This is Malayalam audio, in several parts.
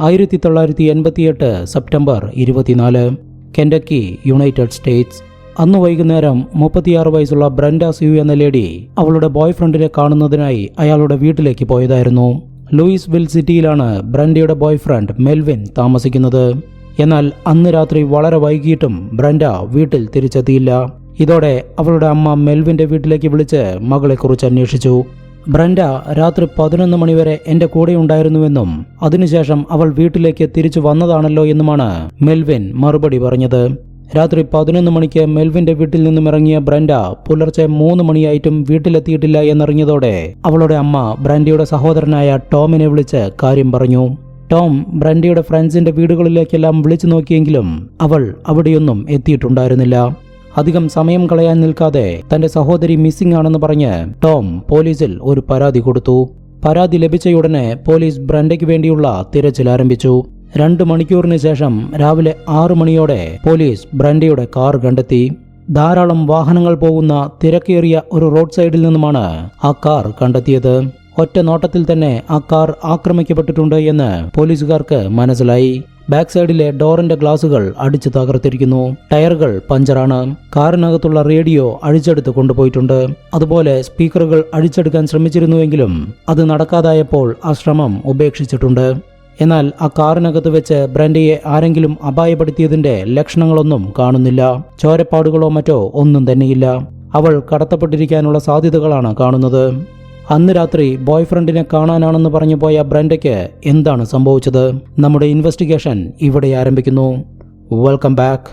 ആയിരത്തി തൊള്ളായിരത്തി എൺപത്തിയെട്ട് സെപ്റ്റംബർ ഇരുപത്തിനാല് കെൻഡക്കി യുണൈറ്റഡ് സ്റ്റേറ്റ്സ്. അന്ന് വൈകുന്നേരം മുപ്പത്തിയാറ് വയസ്സുള്ള ബ്രൻഡ സ്യൂ എന്ന ലേഡി അവളുടെ ബോയ്ഫ്രണ്ടിനെ കാണുന്നതിനായി അയാളുടെ വീട്ടിലേക്ക് പോയതായിരുന്നു. ലൂയിസ് വിൽ സിറ്റിയിലാണ് ബ്രൻഡയുടെ ബോയ്ഫ്രണ്ട് മെൽവിൻ താമസിക്കുന്നത്. എന്നാൽ അന്ന് രാത്രി വളരെ വൈകിട്ടും ബ്രൻഡ വീട്ടിൽ തിരിച്ചെത്തിയില്ല. ഇതോടെ അവളുടെ അമ്മ മെൽവിന്റെ വീട്ടിലേക്ക് വിളിച്ച് മകളെക്കുറിച്ച് അന്വേഷിച്ചു. ബ്രൻഡ രാത്രി പതിനൊന്ന് മണിവരെ എന്റെ കൂടെ ഉണ്ടായിരുന്നുവെന്നും അതിനുശേഷം അവൾ വീട്ടിലേക്ക് തിരിച്ചു വന്നതാണല്ലോ എന്നുമാണ് മെൽവിൻ മറുപടി പറഞ്ഞത്. രാത്രി പതിനൊന്ന് മണിക്ക് മെൽവിന്റെ വീട്ടിൽ നിന്നും ഇറങ്ങിയ ബ്രൻഡ പുലർച്ചെ മൂന്ന് മണിയായിട്ടും വീട്ടിലെത്തിയിട്ടില്ല എന്നറിഞ്ഞതോടെ അവളുടെ അമ്മ ബ്രൻഡയുടെ സഹോദരനായ ടോമിനെ വിളിച്ച് കാര്യം പറഞ്ഞു. ടോം ബ്രൻഡയുടെ ഫ്രണ്ട്സിന്റെ വീടുകളിലേക്കെല്ലാം വിളിച്ചു നോക്കിയെങ്കിലും അവൾ അവിടെയൊന്നും എത്തിയിട്ടുണ്ടായിരുന്നില്ല. അധികം സമയം കളയാൻ നിൽക്കാതെ തന്റെ സഹോദരി മിസ്സിംഗ് ആണെന്ന് പറഞ്ഞ് ടോം പോലീസിൽ ഒരു പരാതി കൊടുത്തു. പരാതി ലഭിച്ചയുടനെ പോലീസ് ബ്രണ്ടയ്ക്ക് വേണ്ടിയുള്ള തിരച്ചിൽ ആരംഭിച്ചു. രണ്ട് മണിക്കൂറിന് ശേഷം രാവിലെ ആറു മണിയോടെ പോലീസ് ബ്രണ്ടയുടെ കാർ കണ്ടെത്തി. ധാരാളം വാഹനങ്ങൾ പോകുന്ന തിരക്കേറിയ ഒരു റോഡ് സൈഡിൽ നിന്നുമാണ് ആ കാർ കണ്ടെത്തിയത്. ഒറ്റ നോട്ടത്തിൽ തന്നെ ആ കാർ ആക്രമിക്കപ്പെട്ടിട്ടുണ്ട് എന്ന് പോലീസുകാർക്ക് മനസ്സിലായി. ബാക്ക് സൈഡിലെ ഡോറിന്റെ ഗ്ലാസുകൾ അടിച്ചു തകർത്തിരിക്കുന്നു. ടയറുകൾ പഞ്ചറാണ്. കാറിനകത്തുള്ള റേഡിയോ അഴിച്ചെടുത്ത് കൊണ്ടുപോയിട്ടുണ്ട്. അതുപോലെ സ്പീക്കറുകൾ അഴിച്ചെടുക്കാൻ ശ്രമിച്ചിരുന്നുവെങ്കിലും അത് നടക്കാതായപ്പോൾ ആ ശ്രമം ഉപേക്ഷിച്ചിട്ടുണ്ട്. എന്നാൽ ആ കാറിനകത്ത് വെച്ച് ബ്രാൻഡിയെ ആരെങ്കിലും അപായപ്പെടുത്തിയതിന്റെ ലക്ഷണങ്ങളൊന്നും കാണുന്നില്ല. ചോരപ്പാടുകളോ മറ്റോ ഒന്നും തന്നെയില്ല. അവൾ കടത്തപ്പെട്ടിരിക്കാനുള്ള സാധ്യതകളാണ് കാണുന്നത്. അന്ന് രാത്രി ബോയ് ഫ്രണ്ടിനെ കാണാനാണെന്ന് പറഞ്ഞു പോയ ബ്രൻഡയ്ക്ക് എന്താണ് സംഭവിച്ചത്? നമ്മുടെ ഇൻവെസ്റ്റിഗേഷൻ ഇവിടെ ആരംഭിക്കുന്നു. വെൽക്കം ബാക്ക്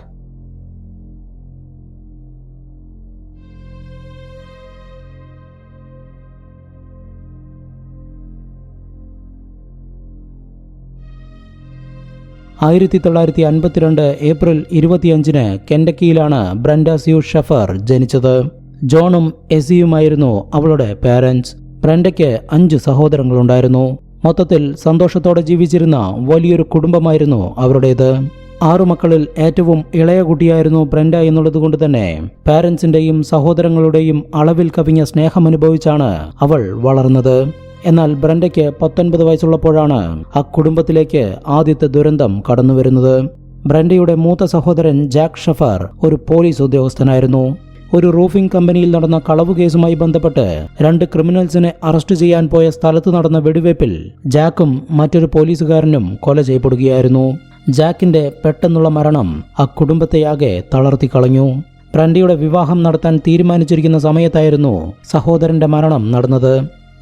ആയിരത്തി തൊള്ളായിരത്തി അൻപത്തിരണ്ട് ഏപ്രിൽ ഇരുപത്തിയഞ്ചിന് കെൻഡക്കിയിലാണ് ബ്രൻഡ ഷെഫർ ജനിച്ചത്. ജോണും എസിയുമായിരുന്നു അവളുടെ പാരൻസ് ബ്രൻഡയ്ക്ക് അഞ്ച് സഹോദരങ്ങളുണ്ടായിരുന്നു. മൊത്തത്തിൽ സന്തോഷത്തോടെ ജീവിച്ചിരുന്ന വലിയൊരു കുടുംബമായിരുന്നു അവരുടേത്. ആറു മക്കളിൽ ഏറ്റവും ഇളയ കുട്ടിയായിരുന്നു ബ്രൻഡ എന്നുള്ളത് കൊണ്ട് തന്നെ പാരൻസിന്റെയും സഹോദരങ്ങളുടെയും അളവിൽ കവിഞ്ഞ സ്നേഹം അനുഭവിച്ചാണ് അവൾ വളർന്നത്. എന്നാൽ ബ്രൻഡയ്ക്ക് പത്തൊൻപത് വയസ്സുള്ളപ്പോഴാണ് ആ കുടുംബത്തിലേക്ക് ആദ്യത്തെ ദുരന്തം കടന്നുവരുന്നത്. ബ്രൻഡയുടെ മൂത്ത സഹോദരൻ ജാക്ക് ഷഫർ ഒരു പോലീസ് ഉദ്യോഗസ്ഥനായിരുന്നു. ഒരു റൂഫിംഗ് കമ്പനിയിൽ നടന്ന കളവ് കേസുമായി ബന്ധപ്പെട്ട് രണ്ട് ക്രിമിനൽസിനെ അറസ്റ്റ് ചെയ്യാൻ പോയ സ്ഥലത്ത് നടന്ന വെടിവയ്പിൽ ജാക്കും മറ്റൊരു പോലീസുകാരനും കൊല ചെയ്യപ്പെടുകയായിരുന്നു. ജാക്കിന്റെ പെട്ടെന്നുള്ള മരണം ആ കുടുംബത്തെയാകെ തളർത്തി കളഞ്ഞു. ബ്രണ്ടിയുടെ വിവാഹം നടത്താൻ തീരുമാനിച്ചിരിക്കുന്ന സമയത്തായിരുന്നു സഹോദരന്റെ മരണം നടന്നത്.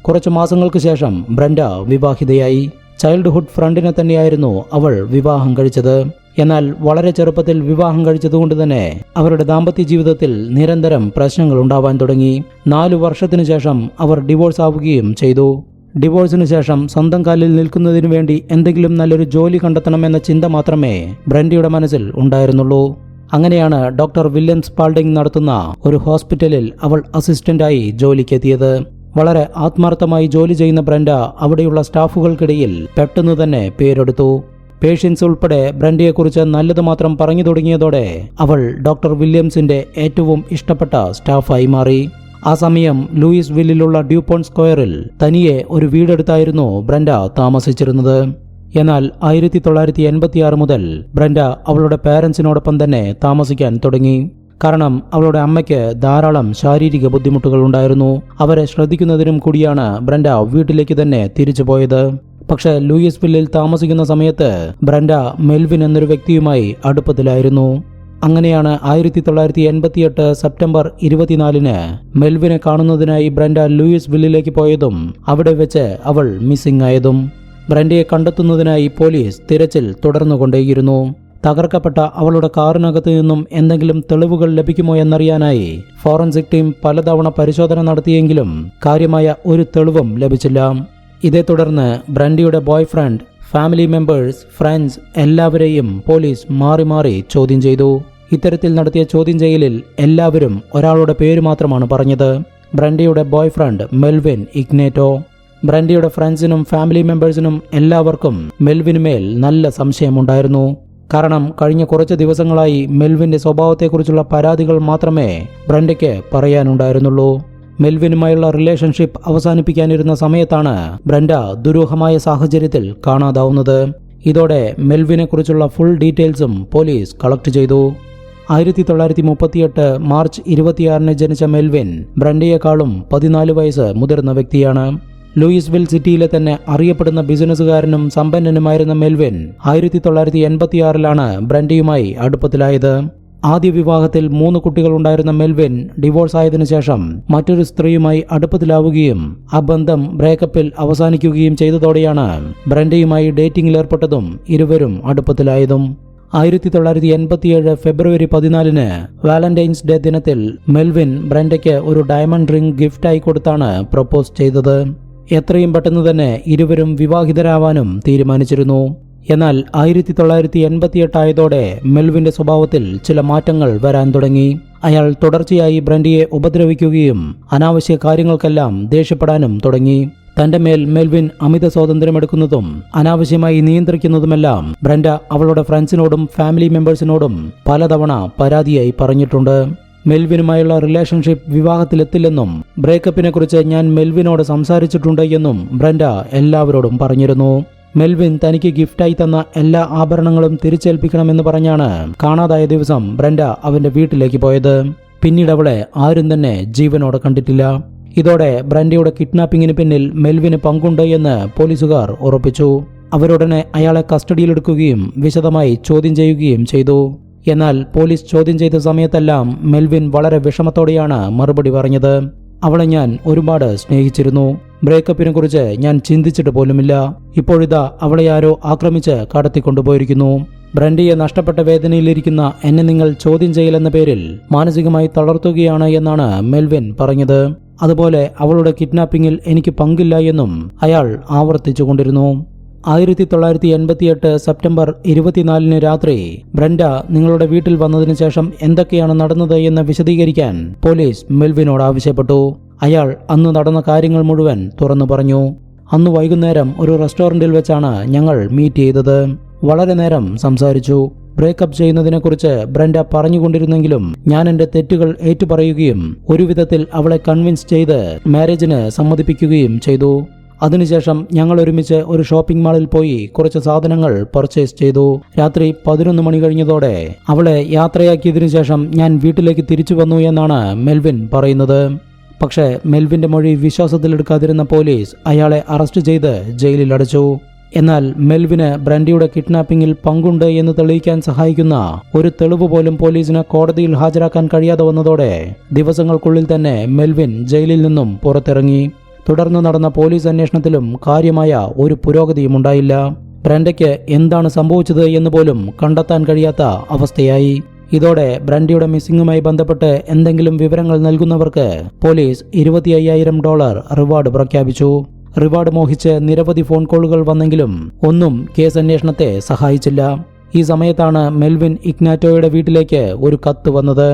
കുറച്ചു മാസങ്ങൾക്ക് ശേഷം ബ്രൻഡ വിവാഹിതയായി. ചൈൽഡ്ഹുഡ് ഫ്രണ്ടിനെ തന്നെയായിരുന്നു അവൾ വിവാഹം കഴിച്ചത്. എന്നാൽ വളരെ ചെറുപ്പത്തിൽ വിവാഹം കഴിച്ചതുകൊണ്ട് തന്നെ അവരുടെ ദാമ്പത്യ ജീവിതത്തിൽ നിരന്തരം പ്രശ്നങ്ങൾ ഉണ്ടാവാൻ തുടങ്ങി. നാലു വർഷത്തിനു ശേഷം അവർ ഡിവോഴ്സ് ആവുകയും ചെയ്തു. ഡിവോഴ്സിനു ശേഷം സ്വന്തം കാലിൽ നിൽക്കുന്നതിനു വേണ്ടി എന്തെങ്കിലും നല്ലൊരു ജോലി കണ്ടെത്തണമെന്ന ചിന്ത മാത്രമേ ബ്രൻഡിയുടെ മനസ്സിൽ ഉണ്ടായിരുന്നുള്ളൂ. അങ്ങനെയാണ് ഡോക്ടർ വില്യംസ് പാൾഡിംഗ് നടത്തുന്ന ഒരു ഹോസ്പിറ്റലിൽ അവൾ അസിസ്റ്റന്റായി ജോലിക്കെത്തിയത്. വളരെ ആത്മാർത്ഥമായി ജോലി ചെയ്യുന്ന ബ്രൻഡ അവിടെയുള്ള സ്റ്റാഫുകൾക്കിടയിൽ പെട്ടെന്ന് തന്നെ പേരെടുത്തു. പേഷ്യൻസ് ഉൾപ്പെടെ ബ്രൻഡയെക്കുറിച്ച് നല്ലത് മാത്രം പറഞ്ഞു തുടങ്ങിയതോടെ അവൾ ഡോക്ടർ വില്യംസിന്റെ ഏറ്റവും ഇഷ്ടപ്പെട്ട സ്റ്റാഫായി മാറി. ആ സമയം ലൂയിസ് വില്ലിലുള്ള ഡ്യൂപോൺ സ്ക്വയറിൽ തനിയെ ഒരു വീടെടുത്തായിരുന്നു ബ്രൻഡ താമസിച്ചിരുന്നത്. എന്നാൽ ആയിരത്തി തൊള്ളായിരത്തി എൺപത്തിയാറ് മുതൽ ബ്രൻഡ അവളുടെ പാരൻസിനോടൊപ്പം തന്നെ താമസിക്കാൻ തുടങ്ങി. കാരണം അവളുടെ അമ്മയ്ക്ക് ധാരാളം ശാരീരിക ബുദ്ധിമുട്ടുകൾ ഉണ്ടായിരുന്നു. അവരെ ശ്രദ്ധിക്കുന്നതിനും കൂടിയാണ് ബ്രൻഡ വീട്ടിലേക്ക് തന്നെ തിരിച്ചു പോയത്. പക്ഷേ ലൂയിസ് വില്ലിൽ താമസിക്കുന്ന സമയത്ത് ബ്രൻഡ മെൽവിൻ എന്നൊരു വ്യക്തിയുമായി അടുപ്പത്തിലായിരുന്നു. അങ്ങനെയാണ് ആയിരത്തി തൊള്ളായിരത്തി എൺപത്തിയെട്ട് സെപ്റ്റംബർ ഇരുപത്തിനാലിന് മെൽവിനെ കാണുന്നതിനായി ബ്രൻഡ ലൂയിസ് വില്ലിലേക്ക് പോയതും അവിടെ വെച്ച് അവൾ മിസ്സിംഗ് ആയതും. ബ്രൻഡയെ കണ്ടെത്തുന്നതിനായി പോലീസ് തിരച്ചിൽ തുടർന്നുകൊണ്ടേയിരുന്നു. തകർക്കപ്പെട്ട അവളുടെ കാറിനകത്ത് നിന്നും എന്തെങ്കിലും തെളിവുകൾ ലഭിക്കുമോ എന്നറിയാനായി ഫോറൻസിക് ടീം പലതവണ പരിശോധന നടത്തിയെങ്കിലും കാര്യമായ ഒരു തെളിവും ലഭിച്ചില്ല. ഇതേ തുടർന്ന് ബ്രൻഡിയുടെ ബോയ്ഫ്രണ്ട് ഫാമിലി മെമ്പേഴ്സ് ഫ്രണ്ട്സ് എല്ലാവരെയും പോലീസ് മാറി മാറി ചോദ്യം ചെയ്തു. ഇത്തരത്തിൽ നടത്തിയ ചോദ്യം ചെയ്യലിൽ എല്ലാവരും ഒരാളുടെ പേര് മാത്രമാണ് പറഞ്ഞത്. ബ്രൻഡിയുടെ ബോയ്ഫ്രണ്ട് മെൽവിൻ ഇഗ്നേറ്റോ. ബ്രൻഡിയുടെ ഫ്രണ്ട്സിനും ഫാമിലി മെമ്പേഴ്സിനും എല്ലാവർക്കും മെൽവിനുമേൽ നല്ല സംശയമുണ്ടായിരുന്നു. കാരണം കഴിഞ്ഞ കുറച്ച് ദിവസങ്ങളായി മെൽവിന്റെ സ്വഭാവത്തെക്കുറിച്ചുള്ള പരാതികൾ മാത്രമേ ബ്രൻഡയ്ക്ക് പറയാനുണ്ടായിരുന്നുള്ളൂ. മെൽവിനുമായുള്ള റിലേഷൻഷിപ്പ് അവസാനിപ്പിക്കാനിരുന്ന സമയത്താണ് ബ്രൻഡ ദുരൂഹമായ സാഹചര്യത്തിൽ കാണാതാവുന്നത്. ഇതോടെ മെൽവിനെക്കുറിച്ചുള്ള ഫുൾ ഡീറ്റെയിൽസും പോലീസ് കളക്ട് ചെയ്തു. ആയിരത്തി തൊള്ളായിരത്തി മുപ്പത്തിയെട്ട് മാർച്ച് ഇരുപത്തിയാറിന് ജനിച്ച മെൽവിൻ ബ്രണ്ടയെക്കാളും പതിനാല് വയസ്സ് മുതിർന്ന വ്യക്തിയാണ്. ലൂയിസ്വിൽ സിറ്റിയിലെ തന്നെ അറിയപ്പെടുന്ന ബിസിനസ്സുകാരനും സമ്പന്നനുമായിരുന്ന മെൽവിൻ ആയിരത്തി തൊള്ളായിരത്തി എൺപത്തിയാറിലാണ് ബ്രൻഡിയുമായി അടുപ്പത്തിലായത്. ആദ്യ വിവാഹത്തിൽ മൂന്ന് കുട്ടികളുണ്ടായിരുന്ന മെൽവിൻ ഡിവോഴ്സ് ആയതിനു ശേഷം മറ്റൊരു സ്ത്രീയുമായി അടുപ്പത്തിലാവുകയും ആ ബന്ധം ബ്രേക്കപ്പിൽ അവസാനിക്കുകയും ചെയ്തതോടെയാണ് ബ്രൻഡിയുമായി ഡേറ്റിംഗിൽ ഏർപ്പെട്ടതും ഇരുവരും അടുപ്പത്തിലായതും. ആയിരത്തി തൊള്ളായിരത്തി എൺപത്തിയേഴ് ഫെബ്രുവരി പതിനാലിന് വാലന്റൈൻസ് ഡേ ദിനത്തിൽ മെൽവിൻ ബ്രൻഡയ്ക്ക് ഒരു ഡയമണ്ട് റിംഗ് ഗിഫ്റ്റായി കൊടുത്താണ് പ്രപ്പോസ് ചെയ്തത്. എത്രയും പെട്ടെന്ന് തന്നെ ഇരുവരും വിവാഹിതരാവാനും തീരുമാനിച്ചിരുന്നു. എന്നാൽ ആയിരത്തി തൊള്ളായിരത്തി എൺപത്തിയെട്ടായതോടെ മെൽവിന്റെ സ്വഭാവത്തിൽ ചില മാറ്റങ്ങൾ വരാൻ തുടങ്ങി. അയാൾ തുടർച്ചയായി ബ്രൻഡിയെ ഉപദ്രവിക്കുകയും അനാവശ്യ കാര്യങ്ങൾക്കെല്ലാം ദേഷ്യപ്പെടാനും തുടങ്ങി. തന്റെ മേൽ മെൽവിൻ അമിത സ്വാതന്ത്ര്യമെടുക്കുന്നതും അനാവശ്യമായി നിയന്ത്രിക്കുന്നതുമെല്ലാം ബ്രൻഡ അവളുടെ ഫ്രണ്ട്സിനോടും ഫാമിലി മെമ്പേഴ്സിനോടും പലതവണ പരാതിയായി പറഞ്ഞിട്ടുണ്ട്. മെൽവിനുമായുള്ള റിലേഷൻഷിപ്പ് വിവാഹത്തിലെത്തില്ലെന്നും ബ്രേക്കപ്പിനെ കുറിച്ച് ഞാൻ മെൽവിനോട് സംസാരിച്ചിട്ടുണ്ട് എന്നും ബ്രൻഡ എല്ലാവരോടും പറഞ്ഞിരുന്നു. മെൽവിൻ തനിക്ക് ഗിഫ്റ്റായി തന്ന എല്ലാ ആഭരണങ്ങളും തിരിച്ചേൽപ്പിക്കണമെന്ന് പറഞ്ഞാണ് കാണാതായ ദിവസം ബ്രൻഡ അവന്റെ വീട്ടിലേക്ക് പോയത്. പിന്നീട് അവളെ ആരും തന്നെ ജീവനോടെ കണ്ടിട്ടില്ല. ഇതോടെ ബ്രൻഡയുടെ കിഡ്നാപ്പിംഗിന് പിന്നിൽ മെൽവിന് പങ്കുണ്ട് എന്ന് പോലീസുകാർ ഉറപ്പിച്ചു. അവരുടനെ അയാളെ കസ്റ്റഡിയിലെടുക്കുകയും വിശദമായി ചോദ്യം ചെയ്യുകയും ചെയ്തു. എന്നാൽ പോലീസ് ചോദ്യം ചെയ്ത സമയത്തെല്ലാം മെൽവിൻ വളരെ വിഷമത്തോടെയാണ് മറുപടി പറഞ്ഞത്. അവളെ ഞാൻ ഒരുപാട് സ്നേഹിച്ചിരുന്നു. ബ്രേക്കപ്പിനെ കുറിച്ച് ഞാൻ ചിന്തിച്ചിട്ട് പോലുമില്ല. ഇപ്പോഴിതാ അവളെ ആരോ ആക്രമിച്ച് കടത്തിക്കൊണ്ടുപോയിരിക്കുന്നു. ബ്രണ്ടിയെ നഷ്ടപ്പെട്ട വേദനയിലിരിക്കുന്ന എന്നെ നിങ്ങൾ ചോദ്യം ചെയ്യലെന്ന പേരിൽ മാനസികമായി തളർത്തുകയാണ് എന്നാണ് മെൽവിൻ പറഞ്ഞത്. അതുപോലെ അവളുടെ കിഡ്നാപ്പിംഗിൽ എനിക്ക് പങ്കില്ല എന്നും അയാൾ ആവർത്തിച്ചുകൊണ്ടിരുന്നു. ആയിരത്തി തൊള്ളായിരത്തി എൺപത്തിയെട്ട് സെപ്റ്റംബർ ഇരുപത്തിനാലിന് രാത്രി ബ്രണ്ട നിങ്ങളുടെ വീട്ടിൽ വന്നതിന് ശേഷം എന്തൊക്കെയാണ് നടന്നത് എന്ന് വിശദീകരിക്കാൻ പോലീസ് മെൽവിനോട് ആവശ്യപ്പെട്ടു. അയാൾ അന്ന് നടന്ന കാര്യങ്ങൾ മുഴുവൻ തുറന്നു പറഞ്ഞു. അന്ന് വൈകുന്നേരം ഒരു റെസ്റ്റോറന്റിൽ വെച്ചാണ് ഞങ്ങൾ മീറ്റ് ചെയ്തത്. വളരെ നേരം സംസാരിച്ചു. ബ്രേക്കപ്പ് ചെയ്യുന്നതിനെക്കുറിച്ച് ബ്രണ്ട പറഞ്ഞുകൊണ്ടിരുന്നെങ്കിലും ഞാൻ എന്റെ തെറ്റുകൾ ഏറ്റുപറയുകയും ഒരുവിധത്തിൽ അവളെ കൺവിൻസ് ചെയ്ത് മാരേജിന് സമ്മതിപ്പിക്കുകയും ചെയ്തു. അതിനുശേഷം ഞങ്ങൾ ഒരുമിച്ച് ഒരു ഷോപ്പിംഗ് മാളിൽ പോയി കുറച്ച് സാധനങ്ങൾ പർച്ചേസ് ചെയ്തു. രാത്രി പതിനൊന്ന് മണി കഴിഞ്ഞതോടെ അവളെ യാത്രയാക്കിയതിനു ശേഷം ഞാൻ വീട്ടിലേക്ക് തിരിച്ചു വന്നു എന്നാണ് മെൽവിൻ പറയുന്നത്. പക്ഷേ മെൽവിന്റെ മൊഴി വിശ്വാസത്തിലെടുക്കാതിരുന്ന പോലീസ് അയാളെ അറസ്റ്റ് ചെയ്ത് ജയിലിൽ അടച്ചു. എന്നാൽ മെൽവിന് ബ്രാൻഡിയുടെ കിഡ്നാപ്പിംഗിൽ പങ്കുണ്ട് എന്ന് തെളിയിക്കാൻ സഹായിക്കുന്ന ഒരു തെളിവ് പോലും പോലീസിന് കോടതിയിൽ ഹാജരാക്കാൻ കഴിയാതെ വന്നതോടെ ദിവസങ്ങൾക്കുള്ളിൽ തന്നെ മെൽവിൻ ജയിലിൽ നിന്നും പുറത്തിറങ്ങി. തുടർന്ന് നടന്ന പോലീസ് അന്വേഷണത്തിലും കാര്യമായ ഒരു പുരോഗതിയും ഉണ്ടായില്ല. ബ്രണ്ടയ്ക്ക് എന്താണ് സംഭവിച്ചത് എന്ന് പോലും കണ്ടെത്താൻ കഴിയാത്ത അവസ്ഥയായി. ഇതോടെ ബ്രണ്ടിയുടെ മിസ്സിംഗുമായി ബന്ധപ്പെട്ട് എന്തെങ്കിലും വിവരങ്ങൾ നൽകുന്നവർക്ക് പോലീസ് ഇരുപത്തി അയ്യായിരം ഡോളർ റിവാർഡ് പ്രഖ്യാപിച്ചു. റിവാർഡ് മോഹിച്ച് നിരവധി ഫോൺ കോളുകൾ വന്നെങ്കിലും ഒന്നും കേസ് അന്വേഷണത്തെ സഹായിച്ചില്ല. ഈ സമയത്താണ് മെൽവിൻ ഇഗ്നാറ്റോയുടെ വീട്ടിലേക്ക് ഒരു കത്ത് വന്നത്.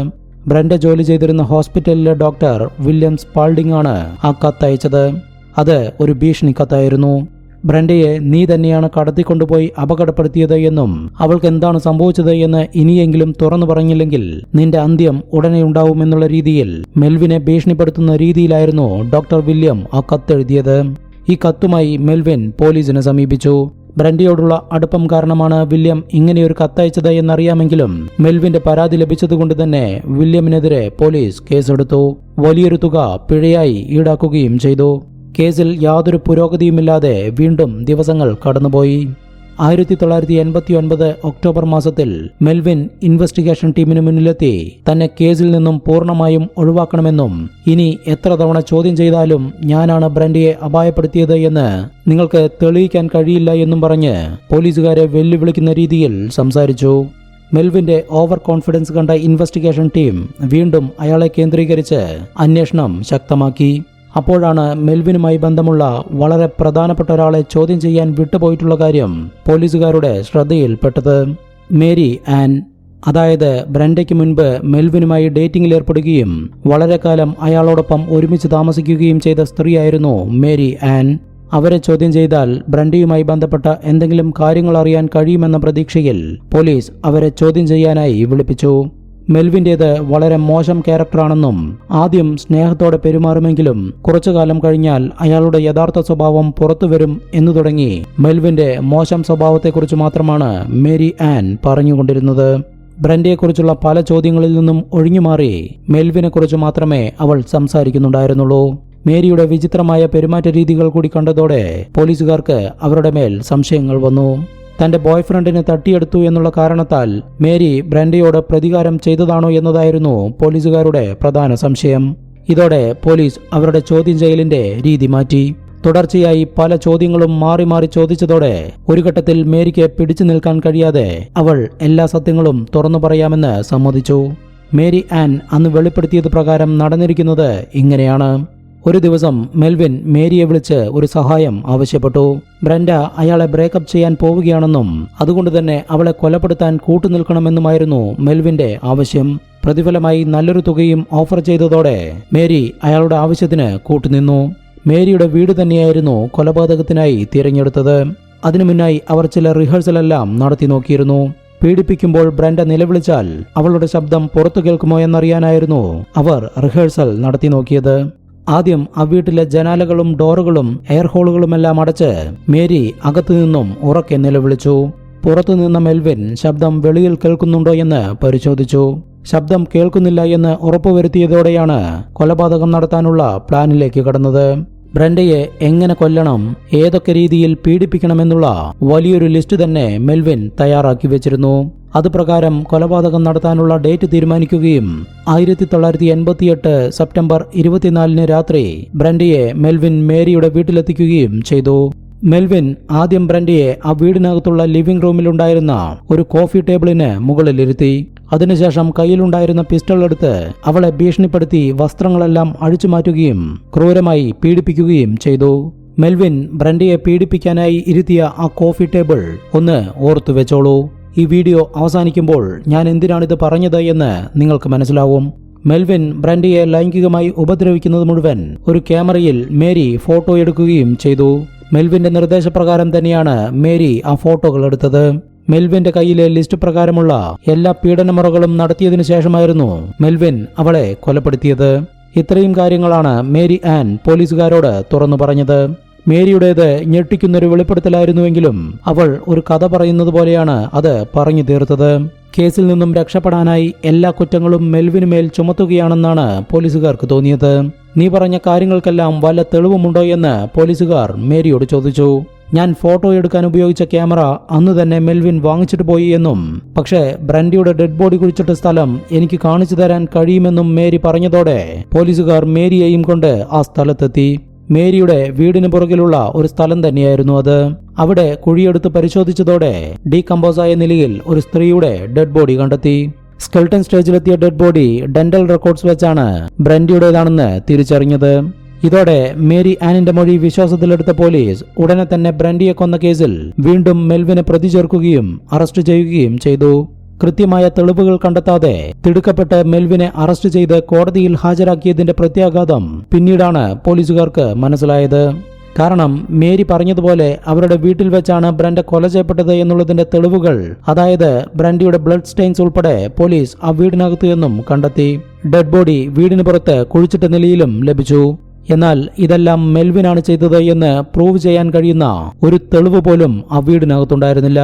ബ്രണ്ട ജോലി ചെയ്തിരുന്ന ഹോസ്പിറ്റലിലെ ഡോക്ടർ വില്യം സ്പാൾഡിംഗ് ആണ് ആ കത്ത് അയച്ചത്. അത് ഒരു ഭീഷണി കത്തായിരുന്നു. ബ്രണ്ടയെ നീ തന്നെയാണ് കടത്തിക്കൊണ്ടുപോയി അപകടപ്പെടുത്തിയത് എന്നും അവൾക്ക് എന്താണ് സംഭവിച്ചത് എന്ന് ഇനിയെങ്കിലും തുറന്നു പറഞ്ഞില്ലെങ്കിൽ നിന്റെ അന്ത്യം ഉടനെ ഉണ്ടാവുമെന്നുള്ള രീതിയിൽ മെൽവിനെ ഭീഷണിപ്പെടുത്തുന്ന രീതിയിലായിരുന്നു ഡോക്ടർ വില്യം ആ കത്തെഴുതിയത്. ഈ കത്തുമായി മെൽവിൻ പോലീസിനെ സമീപിച്ചു. ബ്രണ്ടിയോടുള്ള അടുപ്പം കാരണമാണ് വില്യം ഇങ്ങനെയൊരു കത്തയച്ചത് എന്നറിയാമെങ്കിലും മെൽവിന്റെ പരാതി ലഭിച്ചതുകൊണ്ട് തന്നെ വില്യമിനെതിരെ പോലീസ് കേസെടുത്തു. വലിയൊരു തുക പിഴയായി ഈടാക്കുകയും ചെയ്തു. കേസിൽ യാതൊരു പുരോഗതിയുമില്ലാതെ വീണ്ടും ദിവസങ്ങൾ കടന്നുപോയി. ആയിരത്തി തൊള്ളായിരത്തി എൺപത്തി ഒൻപത് ഒക്ടോബർ മാസത്തിൽ മെൽവിൻ ഇൻവെസ്റ്റിഗേഷൻ ടീമിന് മുന്നിലെത്തി. തന്നെ കേസിൽ നിന്നും പൂർണമായും ഒഴിവാക്കണമെന്നും ഇനി എത്ര തവണ ചോദ്യം ചെയ്താലും ഞാനാണ് ബ്രൻഡിയെ അപായപ്പെടുത്തിയത് എന്ന് നിങ്ങൾക്ക് തെളിയിക്കാൻ കഴിയില്ല എന്നും പറഞ്ഞ് പോലീസുകാരെ വെല്ലുവിളിക്കുന്ന രീതിയിൽ സംസാരിച്ചു. മെൽവിന്റെ ഓവർ കോൺഫിഡൻസ് കണ്ട ഇൻവെസ്റ്റിഗേഷൻ ടീം വീണ്ടും അയാളെ കേന്ദ്രീകരിച്ച് അന്വേഷണം ശക്തമാക്കി. അപ്പോഴാണ് മെൽവിനുമായി ബന്ധമുള്ള വളരെ പ്രധാനപ്പെട്ട ഒരാളെ ചോദ്യം ചെയ്യാൻ വിട്ടുപോയിട്ടുള്ള കാര്യം പോലീസുകാരുടെ ശ്രദ്ധയിൽപ്പെട്ടത് മേരി ആൻ. അതായത് ബ്രൻഡയ്ക്ക് മുൻപ് മെൽവിനുമായി ഡേറ്റിംഗിൽ ഏർപ്പെടുകയും വളരെ കാലം അയാളോടൊപ്പം ഒരുമിച്ച് താമസിക്കുകയും ചെയ്ത സ്ത്രീയായിരുന്നു മേരി ആൻ. അവരെ ചോദ്യം ചെയ്താൽ ബ്രണ്ടിയുമായി ബന്ധപ്പെട്ട എന്തെങ്കിലും കാര്യങ്ങൾ അറിയാൻ കഴിയുമെന്ന പ്രതീക്ഷയിൽ പോലീസ് അവരെ ചോദ്യം ചെയ്യാനായി വിളിപ്പിച്ചു. മെൽവിന്റേത് വളരെ മോശം ക്യാരക്ടറാണെന്നും ആദ്യം സ്നേഹത്തോടെ പെരുമാറുമെങ്കിലും കുറച്ചു കാലം കഴിഞ്ഞാൽ അയാളുടെ യഥാർത്ഥ സ്വഭാവം പുറത്തു വരും എന്നു തുടങ്ങി. മെൽവിന്റെ മോശം സ്വഭാവത്തെക്കുറിച്ച് മാത്രമാണ് മേരി ആൻ പറഞ്ഞുകൊണ്ടിരുന്നത്. ബ്രൻഡിയെക്കുറിച്ചുള്ള പല ചോദ്യങ്ങളിൽ നിന്നും ഒഴിഞ്ഞുമാറി മെൽവിനെക്കുറിച്ച് മാത്രമേ അവൾ സംസാരിക്കുന്നുണ്ടായിരുന്നുള്ളൂ. മേരിയുടെ വിചിത്രമായ പെരുമാറ്റ രീതികൾ കൂടി കണ്ടതോടെ പോലീസുകാർക്ക് അവരുടെ മേൽ സംശയങ്ങൾ വന്നു. തന്റെ ബോയ്ഫ്രണ്ടിനെ തട്ടിയെടുത്തു എന്നുള്ള കാരണത്താൽ മേരി ബ്രൻഡയോട് പ്രതികാരം ചെയ്തതാണോ എന്നതായിരുന്നു പോലീസുകാരുടെ പ്രധാന സംശയം. ഇതോടെ പോലീസ് അവരുടെ ചോദ്യം ചെയ്യലിന്റെ രീതി മാറ്റി. തുടർച്ചയായി പല ചോദ്യങ്ങളും മാറി മാറി ചോദിച്ചതോടെ ഒരു ഘട്ടത്തിൽ മേരിക്ക് പിടിച്ചു നിൽക്കാൻ കഴിയാതെ അവൾ എല്ലാ സത്യങ്ങളും തുറന്നു പറയാമെന്ന് സമ്മതിച്ചു. മേരി ആൻ അന്ന് വെളിപ്പെടുത്തിയത് പ്രകാരം നടന്നിരിക്കുന്നത് ഇങ്ങനെയാണ്. ഒരു ദിവസം മെൽവിൻ മേരിയെ വിളിച്ച് ഒരു സഹായം ആവശ്യപ്പെട്ടു. ബ്രൻഡ അയാളെ ബ്രേക്കപ്പ് ചെയ്യാൻ പോവുകയാണെന്നും അതുകൊണ്ട് തന്നെ അവളെ കൊലപ്പെടുത്താൻ കൂട്ടുനിൽക്കണമെന്നുമായിരുന്നു മെൽവിന്റെ ആവശ്യം. പ്രതിഫലമായി നല്ലൊരു തുകയും ഓഫർ ചെയ്തതോടെ മേരി അയാളുടെ ആവശ്യത്തിന് കൂട്ടുനിന്നു. മേരിയുടെ വീട് തന്നെയായിരുന്നു കൊലപാതകത്തിനായി തിരഞ്ഞെടുത്തത്. അതിനു മുന്നായി അവർ ചില റിഹേഴ്സലെല്ലാം നടത്തി നോക്കിയിരുന്നു. പീഡിപ്പിക്കുമ്പോൾ ബ്രൻഡ നിലവിളിച്ചാൽ അവളുടെ ശബ്ദം പുറത്തു കേൾക്കുമോ എന്നറിയാനായിരുന്നു അവർ റിഹേഴ്സൽ നടത്തി നോക്കിയത്. ആദ്യം ആ വീട്ടിലെ ജനാലകളും ഡോറുകളും എയർ ഹോളുകളുമെല്ലാം അടച്ച് മേരി അകത്തു നിന്നും ഉറക്കെ നിലവിളിച്ചു. പുറത്തുനിന്ന മെൽവിൻ ശബ്ദം വെളിയിൽ കേൾക്കുന്നുണ്ടോ എന്ന് പരിശോധിച്ചു. ശബ്ദം കേൾക്കുന്നില്ല എന്ന് ഉറപ്പുവരുത്തിയതോടെയാണ് കൊലപാതകം നടത്താനുള്ള പ്ലാനിലേക്ക് കടന്നത്. ബ്രൻഡയെ എങ്ങനെ കൊല്ലണം ഏതൊക്കെ രീതിയിൽ പീഡിപ്പിക്കണമെന്നുള്ള വലിയൊരു ലിസ്റ്റ് തന്നെ മെൽവിൻ തയ്യാറാക്കി വെച്ചിരുന്നു. അതുപ്രകാരം കൊലപാതകം നടത്താനുള്ള ഡേറ്റ് തീരുമാനിക്കുകയും ആയിരത്തി തൊള്ളായിരത്തി എൺപത്തിയെട്ട് സെപ്റ്റംബർ ഇരുപത്തിനാലിന് രാത്രി ബ്രൻഡയെ മെൽവിൻ മേരിയുടെ വീട്ടിലെത്തിക്കുകയും ചെയ്തു. മെൽവിൻ ആദ്യം ബ്രൻഡിയെ ആ വീടിനകത്തുള്ള ലിവിംഗ് റൂമിലുണ്ടായിരുന്ന ഒരു കോഫി ടേബിളിന് മുകളിലിരുത്തി. അതിനുശേഷം കയ്യിലുണ്ടായിരുന്ന പിസ്റ്റൾ എടുത്ത് അവളെ ഭീഷണിപ്പെടുത്തി വസ്ത്രങ്ങളെല്ലാം അഴിച്ചു മാറ്റുകയും ക്രൂരമായി പീഡിപ്പിക്കുകയും ചെയ്തു. മെൽവിൻ ബ്രൻഡിയെ പീഡിപ്പിക്കാനായി ഇരുത്തിയ ആ കോഫി ടേബിൾ ഒന്ന് ഓർത്തു വെച്ചോളൂ. ഈ വീഡിയോ അവസാനിക്കുമ്പോൾ ഞാൻ എന്തിനാണിത് പറഞ്ഞത് എന്ന് നിങ്ങൾക്ക് മനസ്സിലാവും. മെൽവിൻ ബ്രൻഡിയെ ലൈംഗികമായി ഉപദ്രവിക്കുന്നത് മുഴുവൻ ഒരു ക്യാമറയിൽ മേരി ഫോട്ടോ എടുക്കുകയും ചെയ്തു. മെൽവിന്റെ നിർദ്ദേശപ്രകാരം തന്നെയാണ് മേരി ആ ഫോട്ടോകൾ എടുത്തത്. മെൽവിന്റെ കയ്യിലെ ലിസ്റ്റ് പ്രകാരമുള്ള എല്ലാ പീഡനമുറകളും നടത്തിയതിനു ശേഷമായിരുന്നു മെൽവിൻ അവളെ കൊലപ്പെടുത്തിയത്. ഇത്രയും കാര്യങ്ങളാണ് മേരി ആൻ പോലീസുകാരോട് തുറന്നു പറഞ്ഞത്. മേരിയുടേത് ഞെട്ടിക്കുന്നൊരു വെളിപ്പെടുത്തലായിരുന്നുവെങ്കിലും അവൾ ഒരു കഥ പറയുന്നത് പോലെയാണ് അത് പറഞ്ഞു തീർത്തത്. കേസിൽ നിന്നും രക്ഷപ്പെടാനായി എല്ലാ കുറ്റങ്ങളും മെൽവിനുമേൽ ചുമത്തുകയാണെന്നാണ് പോലീസുകാർക്ക് തോന്നിയത്. നീ പറഞ്ഞ കാര്യങ്ങൾക്കെല്ലാം വല്ല തെളിവുമുണ്ടോ എന്ന് പോലീസുകാർ മേരിയോട് ചോദിച്ചു. ഞാൻ ഫോട്ടോ എടുക്കാൻ ഉപയോഗിച്ച ക്യാമറ അന്ന് തന്നെ മെൽവിൻ വാങ്ങിച്ചിട്ട് പോയി എന്നും പക്ഷേ ബ്രൻഡിയുടെ ഡെഡ് ബോഡി കുഴിച്ചിട്ട സ്ഥലം എനിക്ക് കാണിച്ചു തരാൻ കഴിയുമെന്നും മേരി പറഞ്ഞതോടെ പോലീസുകാർ മേരിയെയും കൊണ്ട് ആ സ്ഥലത്തെത്തി. മേരിയുടെ വീടിന് പുറകിലുള്ള ഒരു സ്ഥലം തന്നെയായിരുന്നു അത്. അവിടെ കുഴിയെടുത്ത് പരിശോധിച്ചതോടെ ഡീകമ്പോസായ നിലയിൽ ഒരു സ്ത്രീയുടെ ഡെഡ് ബോഡി കണ്ടെത്തി. സ്കെൽട്ടൺ സ്റ്റേജിലെത്തിയ ഡെഡ് ബോഡി ഡെന്റൽ റെക്കോർഡ്സ് വെച്ചാണ് ബ്രൻഡിയുടേതാണെന്ന് തിരിച്ചറിഞ്ഞത്. ഇതോടെ മേരി ആനിന്റെ മൊഴി വിശ്വാസത്തിലെടുത്ത പോലീസ് ഉടനെ തന്നെ ബ്രൻഡിയെ കൊന്ന കേസിൽ വീണ്ടും മെൽവിനെ പ്രതി ചേർക്കുകയും അറസ്റ്റ് ചെയ്യുകയും ചെയ്തു. കൃത്യമായ തെളിവുകൾ കണ്ടെത്താതെ തിടുക്കപ്പെട്ട് മെൽവിനെ അറസ്റ്റ് ചെയ്ത് കോടതിയിൽ ഹാജരാക്കിയതിന്റെ പ്രത്യാഘാതം പിന്നീടാണ് പോലീസുകാർക്ക് മനസ്സിലായത്. കാരണം മേരി പറഞ്ഞതുപോലെ അവരുടെ വീട്ടിൽ വെച്ചാണ് ബ്രൻഡ കൊല ചെയ്യപ്പെട്ടത് എന്നുള്ളതിന്റെ തെളിവുകൾ അതായത് ബ്രൻഡിയുടെ ബ്ലഡ് സ്റ്റെയിൻസ് ഉൾപ്പെടെ പോലീസ് ആ വീടിനകത്ത് നിന്നും കണ്ടെത്തി. ഡെഡ് ബോഡി വീടിന് പുറത്ത് കുഴിച്ചിട്ട നിലയിലും ലഭിച്ചു. എന്നാൽ ഇതെല്ലാം മെൽവിനാണ് ചെയ്തത് എന്ന് പ്രൂവ് ചെയ്യാൻ കഴിയുന്ന ഒരു തെളിവ് പോലും ആ വീടിനകത്തുണ്ടായിരുന്നില്ല.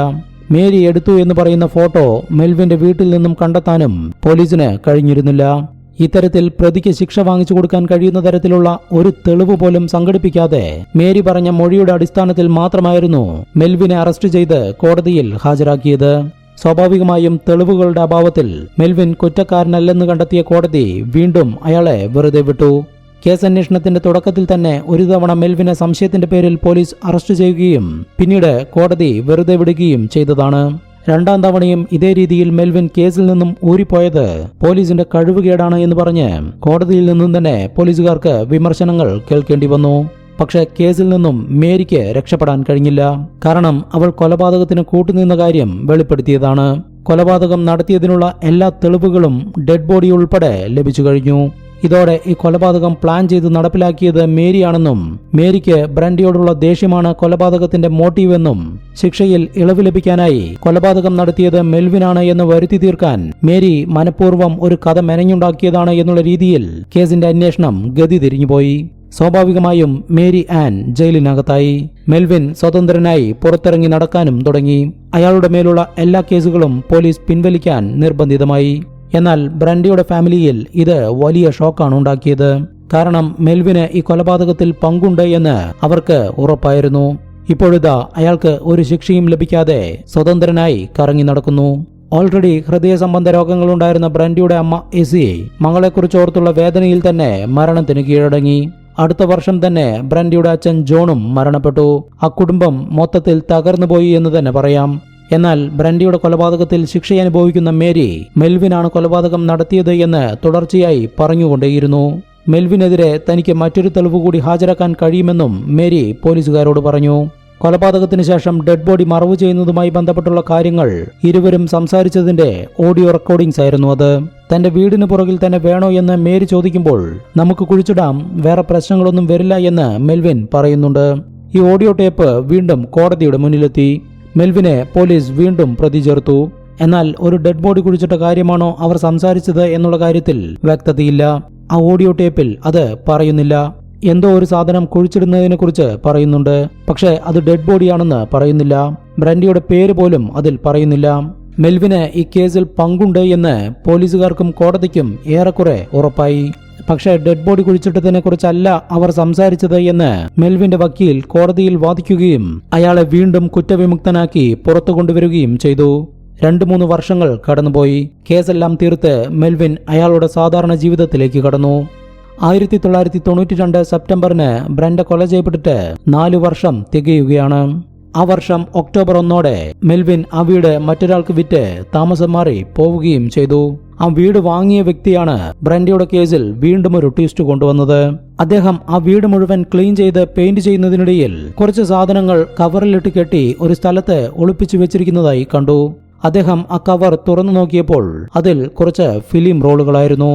മേരി എടുത്തു എന്ന് പറയുന്ന ഫോട്ടോ മെൽവിന്റെ വീട്ടിൽ നിന്നും കണ്ടെത്താനും പോലീസിന് കഴിഞ്ഞിരുന്നില്ല. ഇത്തരത്തിൽ പ്രതിക്ക് ശിക്ഷ വാങ്ങിച്ചു കൊടുക്കാൻ കഴിയുന്ന തരത്തിലുള്ള ഒരു തെളിവ് പോലും സംഘടിപ്പിക്കാതെ മേരി പറഞ്ഞ മൊഴിയുടെ അടിസ്ഥാനത്തിൽ മാത്രമായിരുന്നു മെൽവിനെ അറസ്റ്റ് ചെയ്ത് കോടതിയിൽ ഹാജരാക്കിയത്. സ്വാഭാവികമായും തെളിവുകളുടെ അഭാവത്തിൽ മെൽവിൻ കുറ്റക്കാരനല്ലെന്ന് കണ്ടെത്തിയ കോടതി വീണ്ടും അയാളെ വെറുതെ വിട്ടു. കേസ് അന്വേഷണത്തിന്റെ തുടക്കത്തിൽ തന്നെ ഒരു തവണ മെൽവിനെ സംശയത്തിന്റെ പേരിൽ പോലീസ് അറസ്റ്റ് ചെയ്യുകയും പിന്നീട് കോടതി വെറുതെ വിടുകയും ചെയ്തതാണ്. രണ്ടാം തവണയും ഇതേ രീതിയിൽ മെൽവിൻ കേസിൽ നിന്നും ഊരിപ്പോയത് പോലീസിന്റെ കഴിവുകേടാണ് എന്ന് പറഞ്ഞ് കോടതിയിൽ നിന്നും തന്നെ പോലീസുകാർക്ക് വിമർശനങ്ങൾ കേൾക്കേണ്ടി വന്നു. പക്ഷെ കേസിൽ നിന്നും മേരിക്ക് രക്ഷപ്പെടാൻ കഴിഞ്ഞില്ല. കാരണം അവൾ കൊലപാതകത്തിന് കൂട്ടുനിന്ന കാര്യം വെളിപ്പെടുത്തിയതാണ്. കൊലപാതകം നടത്തിയതിനുള്ള എല്ലാ തെളിവുകളും ഡെഡ് ബോഡി ഉൾപ്പെടെ ലഭിച്ചു കഴിഞ്ഞു. ഇതോടെ ഈ കൊലപാതകം പ്ലാൻ ചെയ്ത് നടപ്പിലാക്കിയത് മേരിയാണെന്നും മേരിക്ക് ബ്രാൻഡിയോടുള്ള ദേഷ്യമാണ് കൊലപാതകത്തിന്റെ മോട്ടീവെന്നും ശിക്ഷയിൽ ഇളവ് ലഭിക്കാനായി കൊലപാതകം നടത്തിയത് മെൽവിനാണ് എന്ന് വരുത്തി തീർക്കാൻ മേരി മനഃപൂർവം ഒരു കഥ മെനഞ്ഞുണ്ടാക്കിയതാണ് എന്നുള്ള രീതിയിൽ കേസിന്റെ അന്വേഷണം ഗതി തിരിഞ്ഞുപോയി. സ്വാഭാവികമായും മേരി ആൻ ജയിലിനകത്തായി. മെൽവിൻ സ്വതന്ത്രനായി പുറത്തിറങ്ങി നടക്കാനും തുടങ്ങി. അയാളുടെ മേലുള്ള എല്ലാ കേസുകളും പോലീസ് പിൻവലിക്കാൻ നിർബന്ധിതമായി. എന്നാൽ ബ്രണ്ടിയുടെ ഫാമിലിയിൽ ഇത് വലിയ ഷോക്കാണ് ഉണ്ടാക്കിയത്. കാരണം മെൽവിന് ഈ കൊലപാതകത്തിൽ പങ്കുണ്ട് എന്ന് അവർക്ക് ഉറപ്പായിരുന്നു. ഇപ്പോഴിതാ അയാൾക്ക് ഒരു ശിക്ഷയും ലഭിക്കാതെ സ്വതന്ത്രനായി കറങ്ങി നടക്കുന്നു. ഓൾറെഡി ഹൃദയ സംബന്ധ രോഗങ്ങളുണ്ടായിരുന്ന ബ്രണ്ടിയുടെ അമ്മ എസി മകളെക്കുറിച്ച് ഓർത്തുള്ള വേദനയിൽ തന്നെ മരണത്തിന് കീഴടങ്ങി. അടുത്ത വർഷം തന്നെ ബ്രണ്ടിയുടെ അച്ഛൻ ജോണും മരണപ്പെട്ടു. ആ കുടുംബം മൊത്തത്തിൽ തകർന്നുപോയി എന്ന് തന്നെ പറയാം. എന്നാൽ ബ്രണ്ടിയുടെ കൊലപാതകത്തിൽ ശിക്ഷ അനുഭവിക്കുന്ന മേരി മെൽവിനാണ് കൊലപാതകം നടത്തിയത് എന്ന് തുടർച്ചയായി പറഞ്ഞുകൊണ്ടേയിരുന്നു. മെൽവിനെതിരെ തനിക്ക് മറ്റൊരു തെളിവ് കൂടി ഹാജരാക്കാൻ കഴിയുമെന്നും മേരി പോലീസുകാരോട് പറഞ്ഞു. കൊലപാതകത്തിന് ശേഷം ഡെഡ് ബോഡി മറവ് ചെയ്യുന്നതുമായി ബന്ധപ്പെട്ടുള്ള കാര്യങ്ങൾ ഇരുവരും സംസാരിച്ചതിന്റെ ഓഡിയോ റെക്കോർഡിംഗ്സ് ആയിരുന്നു അത്. തന്റെ വീടിന് പുറകിൽ തന്നെ വേണോ എന്ന് മേരി ചോദിക്കുമ്പോൾ നമുക്ക് കുഴിച്ചിടാം വേറെ പ്രശ്നങ്ങളൊന്നും വരില്ല എന്ന് മെൽവിൻ പറയുന്നുണ്ട്. ഈ ഓഡിയോ ടേപ്പ് വീണ്ടും കോടതിയുടെ മുന്നിലെത്തി. മെൽവിനെ പോലീസ് വീണ്ടും പ്രതി ചേർത്തു എന്നാൽ ഒരു ഡെഡ് ബോഡി കുഴിച്ചിട്ട കാര്യമാണോ അവർ സംസാരിച്ചത് എന്നുള്ള കാര്യത്തിൽ വ്യക്തതയില്ല. ആ ഓഡിയോ ടേപ്പിൽ അത് പറയുന്നില്ല. എന്തോ ഒരു സാധനം കുഴിച്ചിടുന്നതിനെ കുറിച്ച് പറയുന്നുണ്ട്. പക്ഷേ അത് ഡെഡ് ബോഡിയാണെന്ന് പറയുന്നില്ല. ബ്രാൻഡിയുടെ പേര് പോലും അതിൽ പറയുന്നില്ല. മെൽവിന് ഈ കേസിൽ പങ്കുണ്ട് എന്ന് പോലീസുകാർക്കും കോടതിക്കും ഏറെക്കുറെ ഉറപ്പായി. പക്ഷേ ഡെഡ് ബോഡി കുഴിച്ചിട്ടതിനെ കുറിച്ചല്ല അവർ സംസാരിച്ചത് എന്ന് മെൽവിന്റെ വക്കീൽ കോടതിയിൽ വാദിക്കുകയും അയാളെ വീണ്ടും കുറ്റവിമുക്തനാക്കി പുറത്തു കൊണ്ടുവരികയും ചെയ്തു. രണ്ടു മൂന്ന് വർഷങ്ങൾ കടന്നുപോയി. കേസെല്ലാം തീർത്ത് മെൽവിൻ അയാളുടെ സാധാരണ ജീവിതത്തിലേക്ക് കടന്നു. ആയിരത്തി തൊള്ളായിരത്തി തൊണ്ണൂറ്റി രണ്ട് സെപ്റ്റംബറിന് ബ്രൻഡ കൊല ചെയ്യപ്പെട്ടിട്ട് നാലു വർഷം തികയുകയാണ്. ആ വർഷം ഒക്ടോബർ ഒന്നോടെ മെൽവിൻ ആ വീട് മറ്റൊരാൾക്ക് വിറ്റ് താമസം മാറി പോവുകയും ചെയ്തു. ആ വീട് വാങ്ങിയ വ്യക്തിയാണ് ബ്രൻഡിയുടെ കേസിൽ വീണ്ടും ഒരു ട്വിസ്റ്റ് കൊണ്ടുവന്നത്. അദ്ദേഹം ആ വീട് മുഴുവൻ ക്ലീൻ ചെയ്ത് പെയിന്റ് ചെയ്യുന്നതിനിടയിൽ കുറച്ച് സാധനങ്ങൾ കവറിലിട്ട് കെട്ടി ഒരു സ്ഥലത്ത് ഒളിപ്പിച്ചു വെച്ചിരിക്കുന്നതായി കണ്ടു. അദ്ദേഹം ആ കവർ തുറന്നു നോക്കിയപ്പോൾ അതിൽ കുറച്ച് ഫിലിം റോളുകളായിരുന്നു.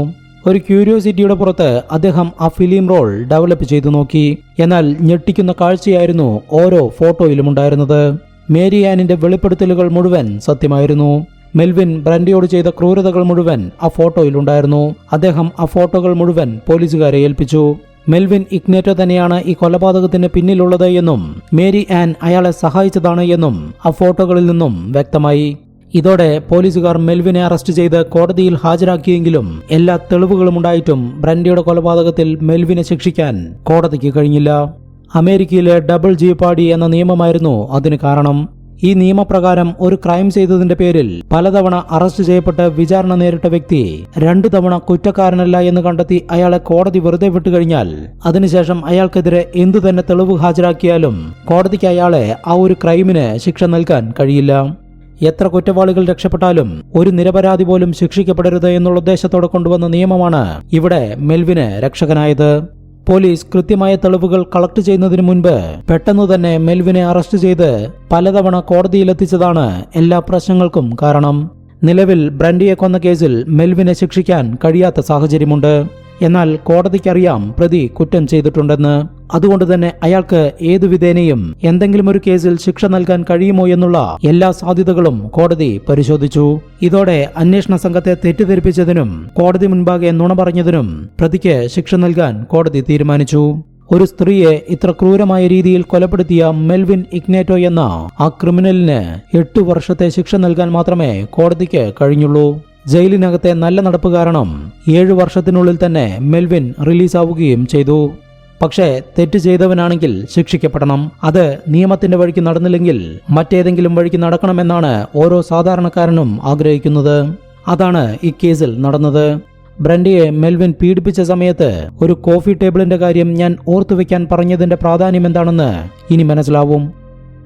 ഒരു ക്യൂരിയോസിറ്റിയുടെ പുറത്ത് അദ്ദേഹം ആ ഫിലിം റോൾ ഡെവലപ്പ് ചെയ്തു നോക്കി. എന്നാൽ ഞെട്ടിക്കുന്ന കാഴ്ചയായിരുന്നു ഓരോ ഫോട്ടോയിലും ഉണ്ടായിരുന്നത്. മേരി ആനിന്റെ വെളിപ്പെടുത്തലുകൾ മുഴുവൻ സത്യമായിരുന്നു. മെൽവിൻ ബ്രൻഡിയോട് ചെയ്ത ക്രൂരതകൾ മുഴുവൻ ആ ഫോട്ടോയിലുണ്ടായിരുന്നു അദ്ദേഹം ആ ഫോട്ടോകൾ മുഴുവൻ പോലീസുകാരെ ഏൽപ്പിച്ചു. മെൽവിൻ ഇഗ്നേറ്റോ തന്നെയാണ് ഈ കൊലപാതകത്തിന് പിന്നിലുള്ളത് എന്നും മേരി ആൻ അയാളെ സഹായിച്ചതാണ് എന്നും ആ ഫോട്ടോകളിൽ നിന്നും വ്യക്തമായി. ഇതോടെ പോലീസുകാർ മെൽവിനെ അറസ്റ്റ് ചെയ്ത് കോടതിയിൽ ഹാജരാക്കിയെങ്കിലും എല്ലാ തെളിവുകളും ഉണ്ടായിട്ടും ബ്രൻഡിയുടെ കൊലപാതകത്തിൽ മെൽവിനെ ശിക്ഷിക്കാൻ കോടതിക്ക് കഴിഞ്ഞില്ല. അമേരിക്കയിലെ ഡബിൾ ജീപ്പാടി എന്ന നിയമമായിരുന്നു അതിന് കാരണം. ഈ നിയമപ്രകാരം ഒരു ക്രൈം ചെയ്തതിന്റെ പേരിൽ പലതവണ അറസ്റ്റ് ചെയ്യപ്പെട്ട് വിചാരണ നേരിട്ട വ്യക്തി രണ്ടു തവണ കുറ്റക്കാരനല്ല എന്ന് കണ്ടെത്തി അയാളെ കോടതി വെറുതെ വിട്ടുകഴിഞ്ഞാൽ അതിനുശേഷം അയാൾക്കെതിരെ എന്തു തന്നെ തെളിവ് ഹാജരാക്കിയാലും കോടതിക്ക് അയാളെ ആ ഒരു ക്രൈമിന് ശിക്ഷ നൽകാൻ കഴിയില്ല. എത്ര കുറ്റവാളികൾ രക്ഷപ്പെട്ടാലും ഒരു നിരപരാധി പോലും ശിക്ഷിക്കപ്പെടരുത് എന്നുള്ള ഉദ്ദേശത്തോടെ കൊണ്ടുവന്ന നിയമമാണ് ഇവിടെ മെൽവിന് രക്ഷകനായത്. പോലീസ് കൃത്യമായ തെളിവുകൾ കളക്ട് ചെയ്യുന്നതിന് മുൻപ് പെട്ടെന്ന് തന്നെ മെൽവിനെ അറസ്റ്റ് ചെയ്ത് പലതവണ കോടതിയിലെത്തിച്ചതാണ് എല്ലാ പ്രശ്നങ്ങൾക്കും കാരണം. നിലവിൽ ബ്രണ്ടിയെ കൊന്ന കേസിൽ മെൽവിനെ ശിക്ഷിക്കാൻ കഴിയാത്ത സാഹചര്യമുണ്ട്. എന്നാൽ കോടതിക്കറിയാം പ്രതി കുറ്റം ചെയ്തിട്ടുണ്ടെന്ന്. അതുകൊണ്ട് തന്നെ അയാൾക്ക് ഏതു വിധേനയും എന്തെങ്കിലും ഒരു കേസിൽ ശിക്ഷ നൽകാൻ കഴിയുമോ എന്നുള്ള എല്ലാ സാധ്യതകളും കോടതി പരിശോധിച്ചു. ഇതോടെ അന്വേഷണ സംഘത്തെ തെറ്റിദ്ധരിപ്പിച്ചതിനും കോടതി മുൻപാകെ നുണ പറഞ്ഞതിനും പ്രതിക്ക് ശിക്ഷ നൽകാൻ കോടതി തീരുമാനിച്ചു. ഒരു സ്ത്രീയെ ഇത്ര ക്രൂരമായ രീതിയിൽ കൊലപ്പെടുത്തിയ മെൽവിൻ ഇഗ്നേറ്റോ എന്ന ആ ക്രിമിനലിന് എട്ടു വർഷത്തെ ശിക്ഷ നൽകാൻ മാത്രമേ കോടതിക്ക് കഴിഞ്ഞുള്ളൂ. ജയിലിനകത്തെ നല്ല നടപ്പ് കാരണം ഏഴു വർഷത്തിനുള്ളിൽ തന്നെ മെൽവിൻ റിലീസാവുകയും ചെയ്തു. പക്ഷേ തെറ്റ് ചെയ്തവനാണെങ്കിൽ ശിക്ഷിക്കപ്പെടണം. അത് നിയമത്തിന്റെ വഴിക്ക് നടന്നില്ലെങ്കിൽ മറ്റേതെങ്കിലും വഴിക്ക് നടക്കണമെന്നാണ് ഓരോ സാധാരണക്കാരനും ആഗ്രഹിക്കുന്നത്. അതാണ് ഈ കേസിൽ നടന്നത്. ബ്രണ്ടിയെ മെൽവിൻ പീഡിപ്പിച്ച സമയത്ത് ഒരു കോഫി ടേബിളിന്റെ കാര്യം ഞാൻ ഓർത്തു വെക്കാൻ പറഞ്ഞതിന്റെ പ്രാധാന്യം എന്താണെന്ന് ഇനി മനസ്സിലാവും.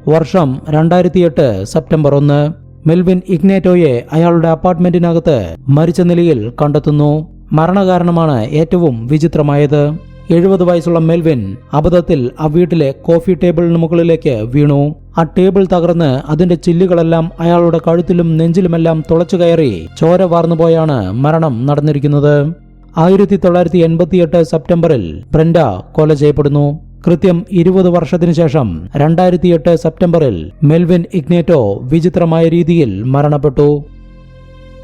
വർഷം രണ്ടായിരത്തി എട്ട് സെപ്റ്റംബർ ഒന്ന്. മെൽവിൻ ഇഗ്നേറ്റോയെ അയാളുടെ അപ്പാർട്ട്മെന്റിനകത്ത് മരിച്ച നിലയിൽ കണ്ടെത്തുന്നു. മരണകാരണമാണ് ഏറ്റവും വിചിത്രമായത്. എഴുപത് വയസ്സുള്ള മെൽവിൻ അബദ്ധത്തിൽ ആ വീട്ടിലെ കോഫി ടേബിളിന് മുകളിലേക്ക് വീണു. ആ ടേബിൾ തകർന്ന് അതിന്റെ ചില്ലുകളെല്ലാം അയാളുടെ കഴുത്തിലും നെഞ്ചിലുമെല്ലാം തുളച്ചു കയറി ചോര വാർന്നുപോയാണ് മരണം നടന്നിരിക്കുന്നത്. ആയിരത്തി തൊള്ളായിരത്തി എൺപത്തിയെട്ട് സെപ്റ്റംബറിൽ ബ്രണ്ട കൊല ചെയ്യപ്പെടുന്നു. കൃത്യം ഇരുപത് വർഷത്തിനു ശേഷം രണ്ടായിരത്തി എട്ട് സെപ്റ്റംബറിൽ മെൽവിൻ ഇഗ്നേറ്റോ വിചിത്രമായ രീതിയിൽ മരണപ്പെട്ടു.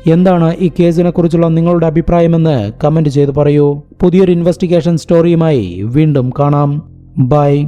എന്താണ് ഈ കേസിനെ കുറിച്ചുള്ള നിങ്ങളുടെ അഭിപ്രായമെന്ന് കമന്റ് ചെയ്ത് പറയൂ. പുതിയൊരു ഇൻവെസ്റ്റിഗേഷൻ സ്റ്റോറിയുമായി വീണ്ടും കാണാം. ബൈ